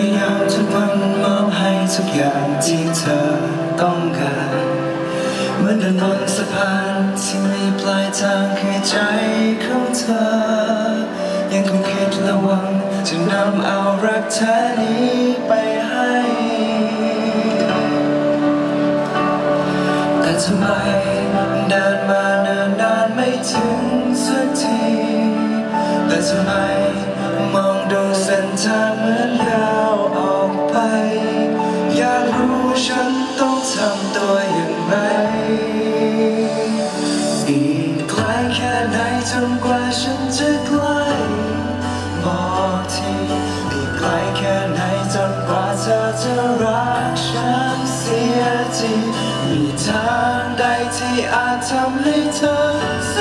ยายามทุกวันมอบให้ทุกอย่างที่เธอต้องการเหมือนเดินบนสะพานที่มีปลายทางคือใจของเธอ ยังคงคิดและหวังจะนำเอารักแท้นี้ไปให้ แต่ทำไมเดินมาเนินนานไม่ถึงสักที แต่ทำไมมองดูเส้นทางเหมือนยาว จนกว่าฉันจะใกล้บอกทีอีกไกลแค่ไหนจนกว่าเธอจะรักฉันเสียทีมีทางใดที่อาจทำให้เธอส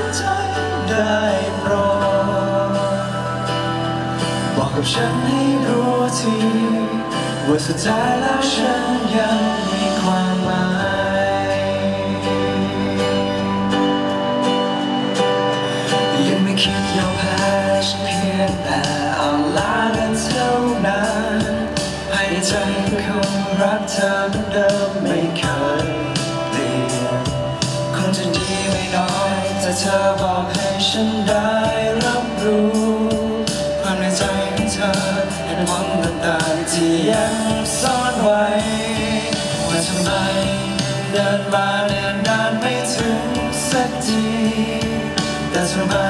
นใจได้โปรดบอกกับฉันให้รู้ทีว่าสุดท้ายแล้วฉันยังมีความ คิดยอมแพ้ฉันเพียงแต่เอาลากันเท่านั้นให้ใจคงรักเธอเหมือนเดิมไม่เคยเปลี่ยนคงจะดีไม่น้อยถ้าเธอบอกให้ฉันได้รับรู้ความในใจของเธอเหตุผลต่างๆที่ยังซ่อนไว้ว่าทำไมเดินมาเดินนานไม่ถึงสักทีแต่ทำไม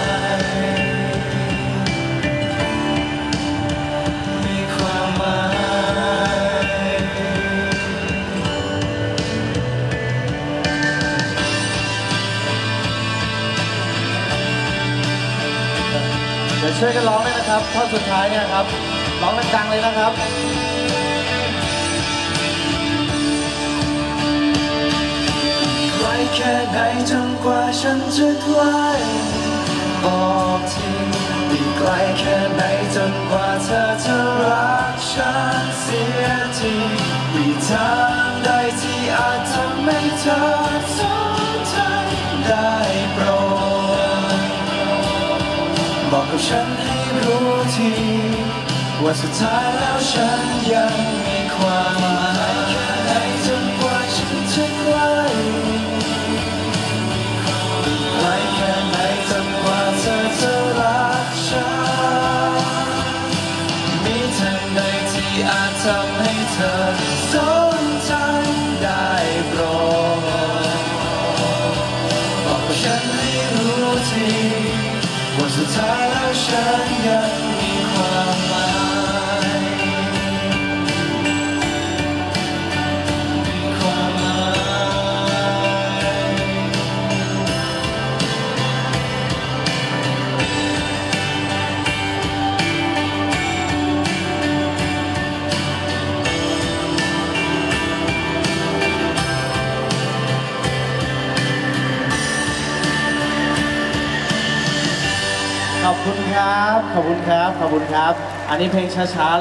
ช่วยกันร้องเลยนะครับท่อนสุดท้ายเนี่ยครับ ร้องดังๆเลยนะครับไกลแค่ไหนจนกว่าฉันจะใกล้บอกทีอีกไกลแค่ไหนจนกว่าเธอจะรักฉันเสียทีมีทางใดที่อาจทำให้เธอ ฉันให้รู้ทีว่าสุดท้ายแล้วฉันยังมีความหมายแค่ไหนจนกว่าฉันจะใกลไกลแค่ไหนจนกว่าเธอจะรักฉันมีทางใดที่อาจทำให้เธอ ขอบคุณครับ ขอบคุณครับ ขอบคุณครับ อันนี้เพลงช้าๆเรา